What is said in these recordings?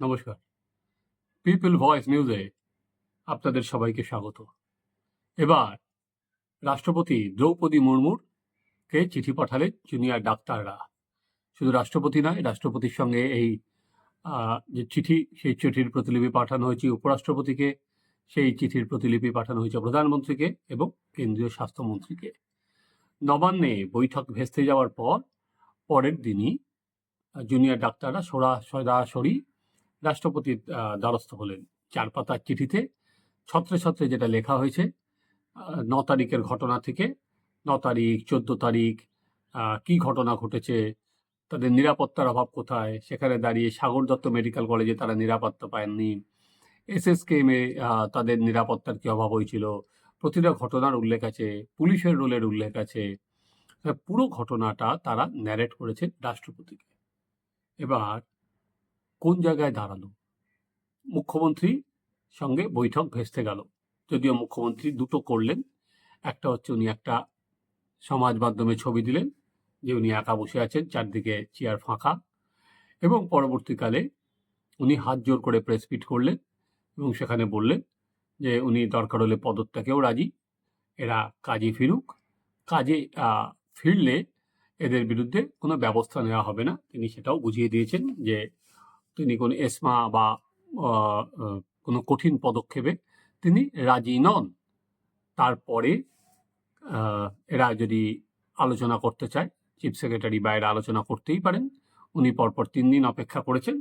নমস্কার। People voice নিউজে আপনাদের সবাইকে স্বাগত। এবার রাষ্ট্রপতি দ্রৌপদী মুর্মুর কে চিঠি পাঠালেন জুনিয়র ডাক্তাররা। শুধু রাষ্ট্রপতি নয়, রাষ্ট্রপতির সঙ্গে এই যে চিঠি, সেই চিঠির প্রতিলিপি পাঠানো হয়েছে উপরাষ্ট্রপতিকে, সেই চিঠির প্রতিলিপি পাঠানো হয়েছে প্রধানমন্ত্রীকে এবং কেন্দ্রীয় স্বাস্থ্যমন্ত্রীকে। নবান্নে বৈঠক ভেস্তে যাওয়ার পর, পরের দিনই জুনিয়র ডাক্তাররা সরা, সরাসরি রাষ্ট্রপতির দ্বারস্থ হলেন। চার পাতার চিঠিতে ছত্রে ছত্রে যেটা লেখা হয়েছে ন তারিখের ঘটনা থেকে, ন তারিখ, চোদ্দ তারিখ কি ঘটনা ঘটেছে, তাদের নিরাপত্তার অভাব কোথায়, সেখানে দাঁড়িয়ে সাগর দত্ত মেডিকেল কলেজে তারা নিরাপত্তা পায়নি। এসএসকেএমে তাদের নিরাপত্তার কি অভাব হয়েছিল, প্রতিটা ঘটনার উল্লেখ আছে, পুলিশের রোলের উল্লেখ আছে পুরো ঘটনাটা তারা ন্যারেট করেছে রাষ্ট্রপতিকে। এবার কোন জায়গায় দাঁড়াল? মুখ্যমন্ত্রী সঙ্গে বৈঠক ভেস্তে গেল। যদিও মুখ্যমন্ত্রী দুটো করলেন। একটা হচ্ছে উনি একটা সমাজ মাধ্যমে ছবি দিলেন যে উনি একা বসে আছেন, চারদিকে চেয়ার ফাঁকা। এবং পরবর্তীকালে উনি হাত জোর করে প্রেস পিট করলেন এবং সেখানে বললেন যে উনি দরকার হলে পদত্যাগেও রাজি, এরা কাজে ফিরুক। কাজে ফিরলে এদের বিরুদ্ধে কোনো ব্যবস্থা নেওয়া হবে না। তিনি সেটাও বুঝিয়ে দিয়েছেন যে তিনি কোনো এসমা বা কোনো কঠিন পদক্ষেপে তিনি রাজি নন। তারপরে এরা যদি আলোচনা করতে চায়, চিফ সেক্রেটারি বা আলোচনা করতেই পারেন। উনি পরপর তিন দিন অপেক্ষা করেছেন।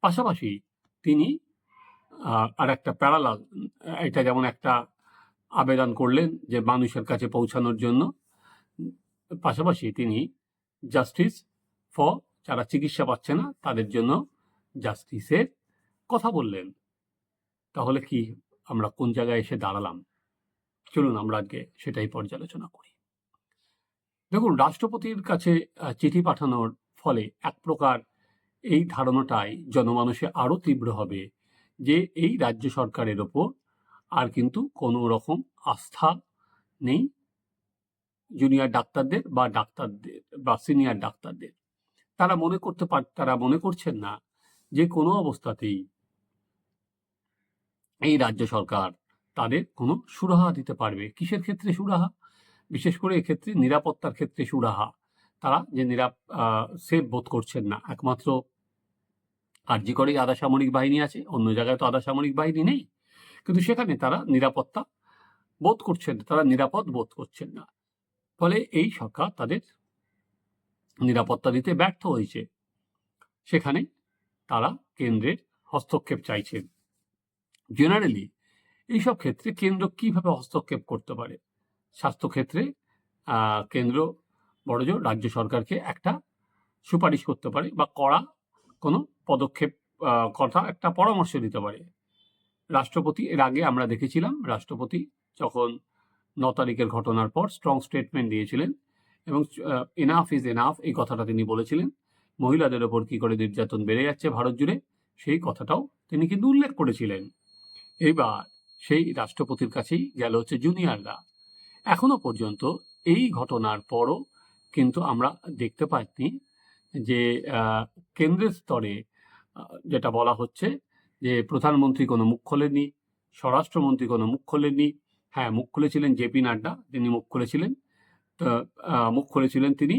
পাশাপাশি তিনি আর একটা প্যারালাল এটা যেমন একটা আবেদন করলেন যে মানুষের কাছে পৌঁছানোর জন্য, পাশাপাশি তিনি জাস্টিস ফর যারা চিকিৎসা পাচ্ছে না, তাদের জন্য জাস্টিসের কথা বললেন। তাহলে কি আমরা কোন জায়গায় এসে দাঁড়ালাম? চলুন আমরা আজকে সেটাই পর্যালোচনা করি। দেখুন, রাষ্ট্রপতির কাছে চিঠি পাঠানোর ফলে এক প্রকার এই ধারণাটাই জনমানসে আরও তীব্র হবে যে এই রাজ্য সরকারের ওপর আর কিন্তু কোনো রকম আস্থা নেই। জুনিয়র ডাক্তারদের বা ডাক্তারদের বা সিনিয়র ডাক্তারদের। তারা মনে করতে পার, তারা মনে করছেন না যে কোনো অবস্থাতেই এই রাজ্য সরকার তাদের কোনো সুরাহা দিতে পারবে। কিসের ক্ষেত্রে সুরাহা? বিশেষ করে এক্ষেত্রে নিরাপত্তার ক্ষেত্রে সুরাহা। তারা যে নিরাপ সেফ বোধ করছেন না। একমাত্র আরজি করেই আধা সামরিক বাহিনী আছে, অন্য জায়গায় তো আধা সামরিক বাহিনী নেই। কিন্তু সেখানে তারা নিরাপত্তা বোধ করছেন তারা নিরাপদ বোধ করছেন না। ফলে এই সরকার তাদের নিরাপত্তা দিতে ব্যর্থ হয়েছে। সেখানে তারা কেন্দ্রের হস্তক্ষেপ চাইছেন। জেনারেলি এইসব ক্ষেত্রে কেন্দ্র কীভাবে হস্তক্ষেপ করতে পারে? স্বাস্থ্যক্ষেত্রে কেন্দ্র বড়জোর রাজ্য সরকারকে একটা সুপারিশ করতে পারে বা করা কোনো পদক্ষেপ কথা একটা পরামর্শ দিতে পারে। রাষ্ট্রপতি, এর আগে আমরা দেখেছিলাম, রাষ্ট্রপতি যখন ন তারিখের ঘটনার পর স্ট্রং স্টেটমেন্ট দিয়েছিলেন এবং এনাফ ইজ এনাফ এই কথাটা তিনি বলেছিলেন। মহিলাদের ওপর কি করে নির্যাতন বেড়ে যাচ্ছে ভারত জুড়ে, সেই কথাটাও তিনি কিন্তু উল্লেখ করেছিলেন। এইবার সেই রাষ্ট্রপতির কাছেই গেল হচ্ছে জুনিয়ররা এখনও পর্যন্ত এই ঘটনার পরও কিন্তু আমরা দেখতে পাইনি যে কেন্দ্রের স্তরে যেটা বলা হচ্ছে যে, প্রধানমন্ত্রী কোনো মুখ খোলেননি, স্বরাষ্ট্রমন্ত্রী কোনো মুখ খোলেননি। হ্যাঁ মুখ খুলেছিলেন জেপি নাড্ডা, তিনি মুখ খুলেছিলেন। মুখ খুলেছিলেন তিনি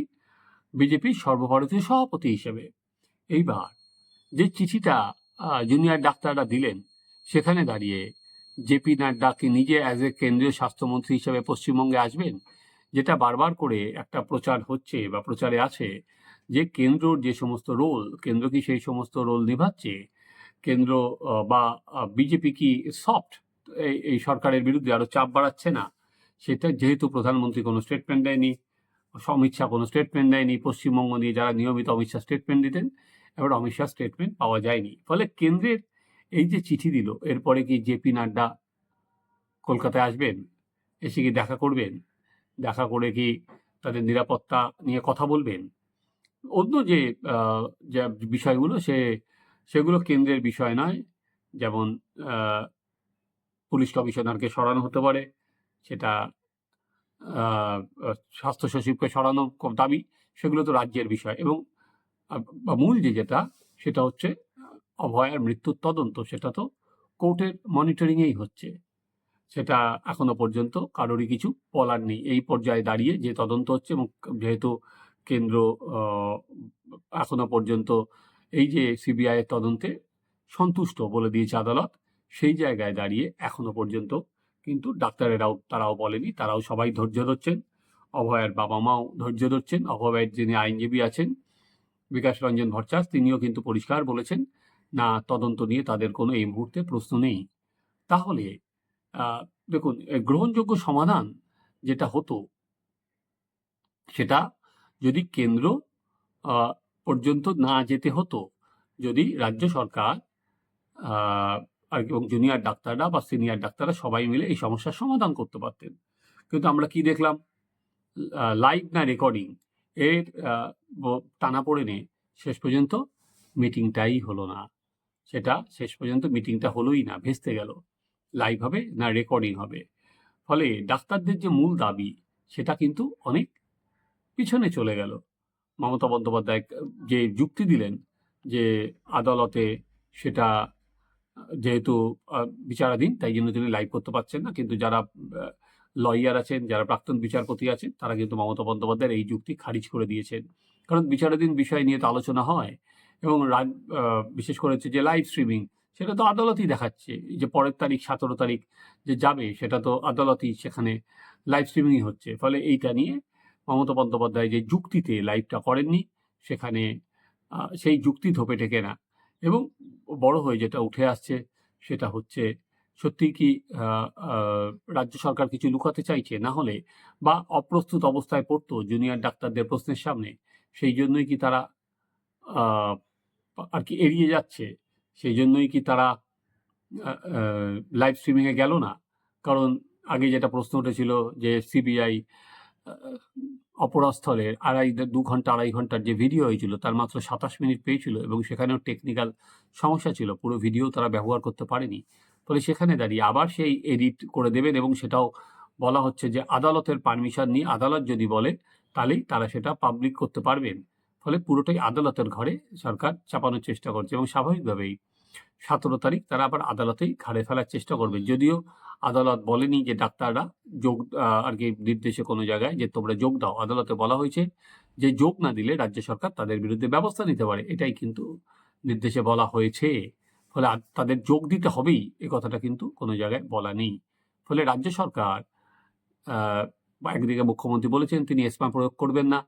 বিজেপির সর্বভারতীয় সভাপতি হিসেবে। এইবার যে চিঠিটা জুনিয়র ডাক্তাররা দিলেন, সেখানে দাঁড়িয়ে জেপি নাড্ডা কি নিজে অ্যাজ এ কেন্দ্রীয় স্বাস্থ্যমন্ত্রী হিসেবে পশ্চিমবঙ্গে আসবেন, যেটা বারবার করে একটা প্রচার হচ্ছে বা প্রচারে আছে যে কেন্দ্রর যে সমস্ত রোল, কেন্দ্র কি সেই সমস্ত রোল নিভাচ্ছে, কেন্দ্র বা বিজেপি কি সফট এই সরকারের বিরুদ্ধে আরও চাপ বাড়াচ্ছে না? সেটা যেহেতু প্রধানমন্ত্রী কোনো স্টেটমেন্ট দেয়নি, অমিত শাহ কোনো স্টেটমেন্ট দেয়নি, পশ্চিমবঙ্গ নিয়ে যারা নিয়মিত অমিত শাহ স্টেটমেন্ট দিতেন, এবার অমিত শাহ স্টেটমেন্ট পাওয়া যায়নি। ফলে কেন্দ্রের এই যে চিঠি দিল, এরপরে কি জেপি নাড্ডা কলকাতায় আসবেন, এসে কি দেখা করবেন? দেখা করে কি তাদের নিরাপত্তা নিয়ে কথা বলবেন? অন্য যে বিষয়গুলো, সে, সেগুলো কেন্দ্রের বিষয় নয়, যেমন পুলিশ কমিশনারকে সরানো হতে পারে সেটা স্বাস্থ্য সচিবকে সরানো দাবি সেগুলো তো রাজ্যের বিষয়। এবং মূল যে যেটা, সেটা হচ্ছে অভয়ার মৃত্যুর তদন্ত, সেটা তো কোর্টের মনিটরিংয়েই হচ্ছে। সেটা এখনও পর্যন্ত কারোরই কিছু বলার নেই। এই পর্যায়ে দাঁড়িয়ে যে তদন্ত হচ্ছে এবং যেহেতু কেন্দ্র এখনও পর্যন্ত এই যে সিবিআই তদন্তে সন্তুষ্ট বলে দিয়েছে আদালত, সেই জায়গায় দাঁড়িয়ে এখনও পর্যন্ত কিন্তু ডাক্তারেরাও, তারাও বলেনি, তারাও সবাই ধৈর্য ধরছেন। অভয়ের বাবা মাও ধৈর্য ধরছেন। অভয়ের যিনি আইনজীবী আছেন, বিকাশ রঞ্জন ভট্টাচ তিনিও কিন্তু পরিষ্কার বলেছেন, না, তদন্ত নিয়ে তাদের কোনো এই মুহূর্তে প্রশ্ন নেই। তাহলে দেখুন গ্রহণযোগ্য সমাধান যেটা হতো, সেটা যদি কেন্দ্র পর্যন্ত না যেতে হতো, যদি রাজ্য সরকার আর এবং জুনিয়র ডাক্তাররা বা সিনিয়র ডাক্তাররা সবাই মিলে এই সমস্যার সমাধান করতে পারতেন। কিন্তু আমরা কি দেখলাম? লাইভ না রেকর্ডিং এর আহ, ব- টানাপোড়েনে শেষ পর্যন্ত মিটিংটাই হলো না। সেটা শেষ পর্যন্ত মিটিংটা হলোই না ভেস্তে গেল। লাইভ হবে না রেকর্ডিং হবে? ফলে ডাক্তারদের যে মূল দাবি সেটা কিন্তু অনেক পিছনে চলে গেল। মমতা বন্দ্যোপাধ্যায় যে যুক্তি দিলেন যে আদালতে সেটা যেহেতু বিচারাধীন, তাই জন্য তিনি লাইভ করতে পারছেন না। কিন্তু যারা লয়ার আছেন, যারা প্রাক্তন বিচারপতি আছেন, তারা কিন্তু মমতা বন্দ্যোপাধ্যায়ের এই যুক্তি খারিজ করে দিয়েছেন। কারণ বিচারাধীন বিষয় নিয়ে তো আলোচনা হয় এবং বিশেষ করে হচ্ছে যে লাইভ স্ট্রিমিং সেটা তো আদালতই দেখাচ্ছে। যে পরের তারিখ, সতেরো তারিখ যে যাবে, সেটা তো আদালতই সেখানে লাইভ স্ট্রিমিংই হচ্ছে। ফলে এইটা নিয়ে মমতা বন্দ্যোপাধ্যায় যে যুক্তিতে লাইভটা করেননি, সেখানে সেই যুক্তি ধোপে টেকে না। এবং বড় হয়ে যেটা উঠে আসছে সেটা হচ্ছে সত্যি কি রাজ্য সরকার কিছু লুকাতে চাইছে? না হলে বা অপ্রস্তুত অবস্থায় পড়তো জুনিয়র ডাক্তারদের প্রশ্নের সামনে, সেই জন্যই কি তারা আর কি এড়িয়ে যাচ্ছে? সেই জন্যই কি তারা লাইভ স্ট্রিমিংয়ে গেল না? কারণ আগে যেটা প্রশ্ন উঠেছিল যে সিবিআই অপরাধস্থলের আড়াই দু ঘণ্টা, আড়াই ঘণ্টার যে ভিডিও হয়েছিল, তার মাত্র সাতাশ মিনিট পেয়েছিল এবং সেখানেও টেকনিক্যাল সমস্যা ছিল। পুরো ভিডিও তারা ব্যবহার করতে পারেনি। ফলে সেখানে দাঁড়িয়ে আবার সেই এডিট করে দেবেন এবং সেটাও বলা হচ্ছে যে আদালতের পারমিশন নিয়ে, আদালত যদি বলে তাহলেই তারা সেটা পাবলিক করতে পারবেন। ফলে পুরোটাই আদালতের ঘরে সরকার চাপানোর চেষ্টা করছে এবং স্বাভাবিকভাবেই সতেরো তারিখ তারা আবার আদালতেই ঘাড়ে ফেলার চেষ্টা করবে। যদিও আদালত বলেনি যে ডাক্তাররা যোগ আর কি নির্দেশে কোনো জায়গায় যে তোমরা যোগ দাও। আদালতে বলা হয়েছে যে যোগ না দিলে রাজ্য সরকার তাদের বিরুদ্ধে ব্যবস্থা নিতে পারে। এটাই কিন্তু নির্দেশে বলা হয়েছে। ফলে তাদের যোগ দিতে হবেই, এ কথাটা কিন্তু কোনো জায়গায় বলা নেই। ফলে রাজ্য সরকার একদিকে মুখ্যমন্ত্রী বলেছেন, তিনি এসমা প্রয়োগ করবেন না।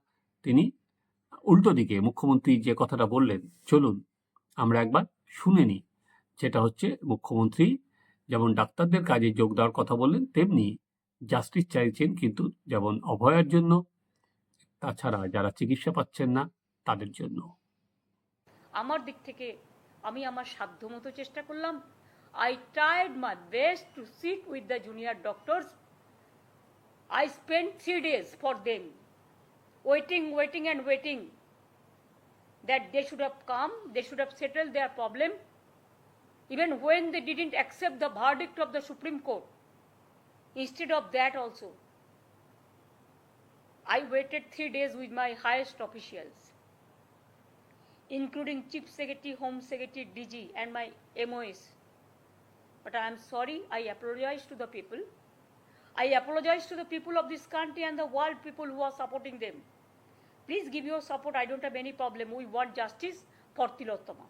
তিনি উল্টো দিকে মুখ্যমন্ত্রী যে কথাটা বললেন, চলুন, আমরা একবার শুনে নিই। যেটা হচ্ছে মুখ্যমন্ত্রী যেমন ডাক্তারদের কাজে যোগ দেওয়ার কথা বললেন তেমনি জাস্টিস চাইছেন কিন্তু যেমন অভয়ার জন্য। তাছাড়া যারা চিকিৎসা পাচ্ছেন না তাদের জন্য। আমার দিক থেকে আমি আমার সাধ্য মতো চেষ্টা করলাম। I tried my best to sit with the junior doctors I spend three days for them waiting waiting and waiting that they should have come, they should have settled their problem, even when they didn't accept the verdict of the Supreme Court. Instead of that, also, I waited three days with my highest officials, including Chief Secretary, Home Secretary, DG, and my MOS. But I am sorry, I apologize to the people. I apologize to the people of this country and the world people who are supporting them. Please give your support. I don't have any problem. We want justice for Tilottama.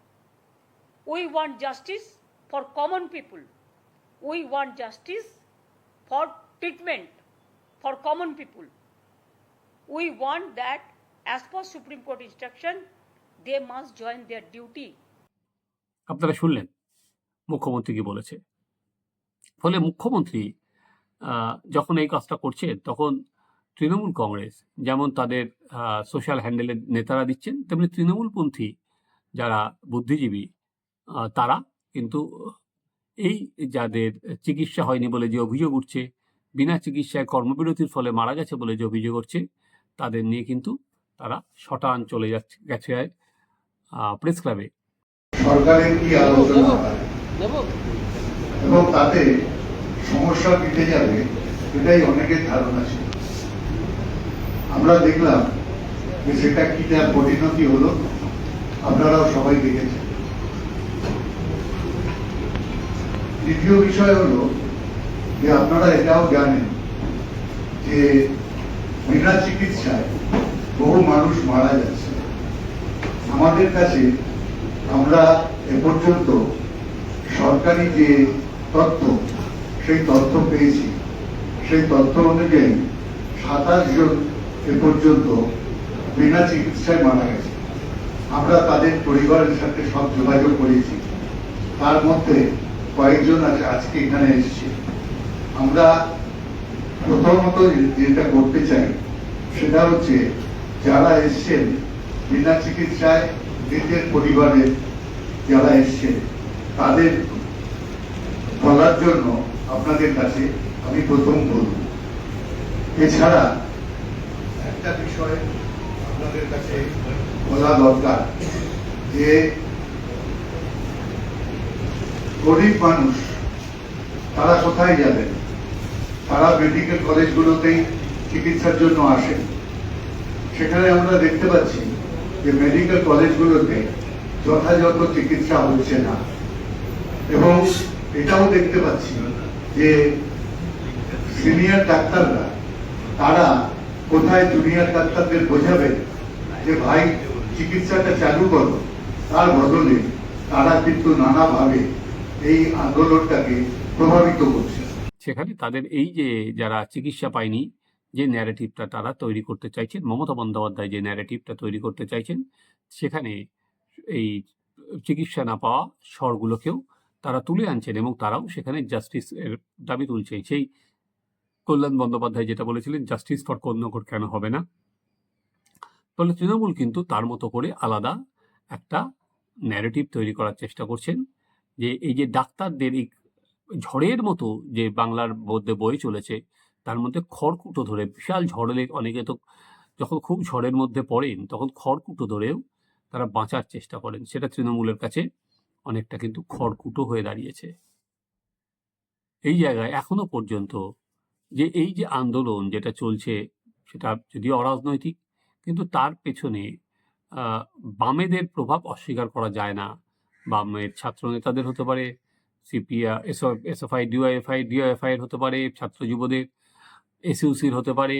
We want justice for common people we want justice for treatment for common people we want that as per Supreme Court instruction they must join their duty আপনারা শুনলেন মুখ্যমন্ত্রী কি বলেছে। ফলে মুখ্যমন্ত্রী যখন এই কাজটা করছে তখন তৃণমূল কংগ্রেস যেমন তাদের সোশ্যাল হ্যান্ডেলের নেতারা দিচ্ছেন, তেমনি তৃণমূলপন্থী যারা বুদ্ধিজীবী তারা কিন্তু এই যাদের চিকিৎসা হয়নি বলে যে অভিযোগ উঠছে বিনা চিকিৎসায় কর্মবিরতির ফলে মারা গেছে বলে যে অভিযোগ উঠছে তাদের নিয়ে কিন্তু তারা শটান চলে যাচ্ছে গেছে প্রেস ক্লাবে। সরকারের কি আলোচনা? এবং তাতে সমস্যা মিটে যাবে এটাই অনেকের ধারণা ছিল। আমরা দেখলাম যে সেটা কি তার পরিণতি হলো আপনারাও সবাই দেখেছেন। দ্বিতীয় বিষয় হলো যে আপনারা এটাও জানেন যে বিনা চিকিৎসায় বহু মানুষ মারা যাচ্ছে। আমাদের কাছে আমরা এ পর্যন্ত সরকারি যে তথ্য, সেই তথ্য পেয়েছি। সেই তথ্য অনুযায়ী সাতাশ জন এ পর্যন্ত বিনা চিকিৎসায় মারা গেছে। আমরা তাদের পরিবারের সাথে সব যোগাযোগ করেছি। তার মধ্যে কয়েকজন আছে, আজকে এখানে এসেছে। আমরা প্রথমত যেটা করতে চাই, সেটা হচ্ছে যারা এসছেন, বিনা চিকিৎসায় নিজের পরিবারের যারা এসছেন, তাদের বলার জন্য আপনাদের কাছে আমি প্রথম বলব। এছাড়া একটা বিষয় আপনাদের কাছে বলা দরকার, যে গরিব মানুষ, তারা কোথায় যাবেন তারা মেডিকেল কলেজগুলোতেই চিকিৎসার জন্য আসেন সেখানে আমরা দেখতে পাচ্ছি যে মেডিকেল কলেজগুলোতে যথাযথ চিকিৎসা হচ্ছে না। এবং এটাও দেখতে পাচ্ছি যে সিনিয়র ডাক্তাররা, তারা কোথায় জুনিয়র ডাক্তারদের বোঝাবেন যে, ভাই, চিকিৎসাটা চালু করো। তার বদলে তারা কিন্তু নানাভাবে এই আন্দোলনটাকে প্রভাবিত করছে। সেখানে তাদের এই যে যারা চিকিৎসা পায়নি, যে ন্যারেটিভটা তারা তৈরি করতে চাইছেন, মমতা বন্দ্যোপাধ্যায় যে ন্যারেটিভটা তৈরি করতে চাইছেন, সেখানে এই চিকিৎসা না পাওয়া স্বরগুলোকেও তারা তুলে আনছেন এবং তারাও সেখানে জাস্টিস এর দাবি তুলছে সেই কল্যাণ বন্দ্যোপাধ্যায় যেটা বলেছিলেন জাস্টিস ফর কন্যকর কেন হবে না? ফলে তৃণমূল কিন্তু তার মতো করে আলাদা একটা ন্যারেটিভ তৈরি করার চেষ্টা করছেন। যে এই যে ডাক্তারদের এই ঝড়ের মতো যে বাংলার মধ্যে বয়ে চলেছে, তার মধ্যে খড়কুটো ধরে বিশাল ঝড়ে অনেকে তো যখন খুব ঝড়ের মধ্যে পড়েন, তখন খড়কুটো ধরেও তারা বাঁচার চেষ্টা করেন। সেটা তৃণমূলের কাছে অনেকটা কিন্তু খড়কুটো হয়ে দাঁড়িয়েছে। এই জায়গায় এখনও পর্যন্ত যে এই যে আন্দোলন যেটা চলছে, সেটা যদিও অরাজনৈতিক, কিন্তু তার পেছনে বামেদের প্রভাব অস্বীকার করা যায় না। বামের ছাত্র নেতাদের হতে পারে, সিপিআ এসএফআই ডিওএফআই ডিওএফআই এর হতে পারে, ছাত্র যুবদের, এসইউসির হতে পারে,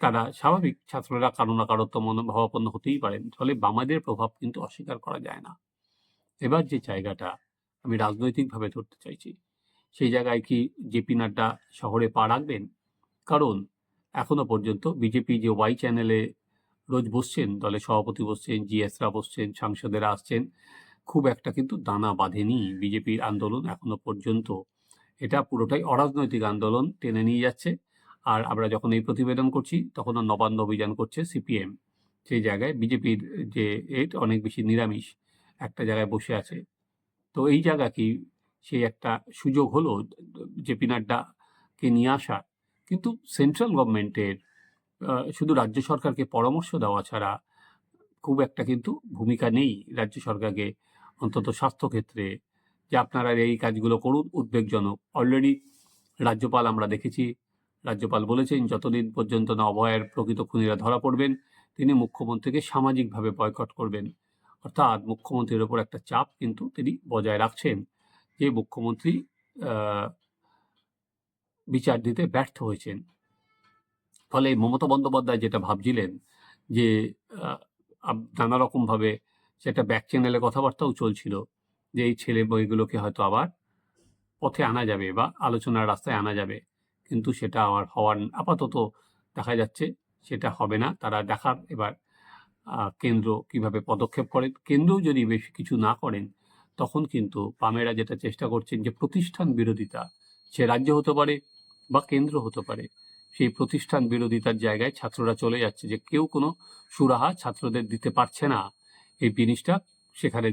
তারা স্বাভাবিক ছাত্ররা কারও না কারও তো মনোভাবাপন্ন হতেই পারেন। ফলে বামাদের প্রভাব কিন্তু অস্বীকার করা যায় না। এবার যে জায়গাটা আমি রাজনৈতিকভাবে ধরতে চাইছি, সেই জায়গায় কি জেপি নাড্ডা শহরে পা রাখবেন? কারণ এখনও পর্যন্ত বিজেপি যে ওয়াই চ্যানেলে রোজ বসছেন, দলের সভাপতি বসছেন জিএসরা বসছেন, সাংসদেরা আসছেন খুব একটা কিন্তু দানা বাঁধেনি বিজেপির আন্দোলন এখনও পর্যন্ত। এটা পুরোটাই অরাজনৈতিক আন্দোলন টেনে নিয়ে যাচ্ছে। আর আমরা যখন এই প্রতিবেদন করছি, তখন নবান্ন অভিযান করছে সিপিএম। সেই জায়গায় বিজেপির যে এট, অনেক বেশি নিরামিষ একটা জায়গায় বসে আছে। তো এই জায়গা কি সেই একটা সুযোগ হলো জেপি নাড্ডাকে নিয়ে আসার কিন্তু সেন্ট্রাল গভর্নমেন্টের শুধু রাজ্য সরকারকে পরামর্শ দেওয়া ছাড়া খুব একটা কিন্তু ভূমিকা নেই রাজ্য সরকারকে অন্তত স্বাস্থ্যক্ষেত্রে যে আপনারা এই কাজগুলো করুন, উদ্বেগজনক। অলরেডি রাজ্যপাল আমরা দেখেছি, রাজ্যপাল বলেছেন, যতদিন পর্যন্ত না অভয়ের প্রকৃত খুনিরা ধরা পড়বেন, তিনি মুখ্যমন্ত্রীকে সামাজিকভাবে বয়কট করবেন। অর্থাৎ মুখ্যমন্ত্রীর ওপর একটা চাপ কিন্তু তিনি বজায় রাখছেন যে মুখ্যমন্ত্রী বিচার দিতে ব্যর্থ হয়েছেন। ফলে মমতা বন্দ্যোপাধ্যায় যেটা ভাবছিলেন যে নানা রকমভাবে সেটা ব্যাক চ্যানেলে কথাবার্তাও চলছিল যে এই ছেলে বইগুলোকে হয়তো আবার পথে আনা যাবে বা আলোচনার রাস্তায় আনা যাবে। কিন্তু সেটা আমার হওয়ার আপাতত দেখা যাচ্ছে সেটা হবে না। তারা দেখার এবার কেন্দ্র কীভাবে পদক্ষেপ করেন কেন্দ্রও যদি বেশি কিছু না করেন, তখন কিন্তু বামেরা যেটা চেষ্টা করছেন যে প্রতিষ্ঠান বিরোধিতা, সে রাজ্য হতে পারে বা কেন্দ্র হতে পারে, সেই প্রতিষ্ঠান বিরোধিতার জায়গায় ছাত্ররা চলে যাচ্ছে যে কেউ কোনো সুরাহা ছাত্রদের দিতে পারছে না। এই জিনিসটা। সেখানে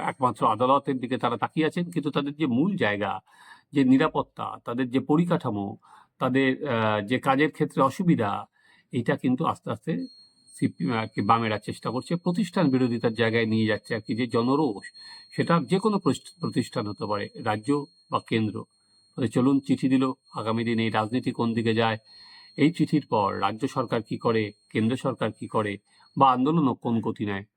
একমাত্র আদালতের দিকে তারা তাকিয়ে আছেন। কিন্তু তাদের যে মূল জায়গা, যে নিরাপত্তা, তাদের যে পরিকাঠামো, তাদের যে কাজের ক্ষেত্রে অসুবিধা, এটা কিন্তু আস্তে আস্তে সিপি আর কি বামেরা চেষ্টা করছে। প্রতিষ্ঠান বিরোধিতার জায়গায় নিয়ে যাচ্ছে আর কি, যে জনরোষ, সেটা যে কোনো প্রতিষ্ঠ- প্রতিষ্ঠান হতে পারে, রাজ্য বা কেন্দ্র। চলুন চিঠি দিল, আগামী দিন এই রাজনীতি কোন দিকে যায়? এই চিঠির পর রাজ্য সরকার কি করে, কেন্দ্র সরকার কি করে, বা আন্দোলনও কোন গতি নেয়?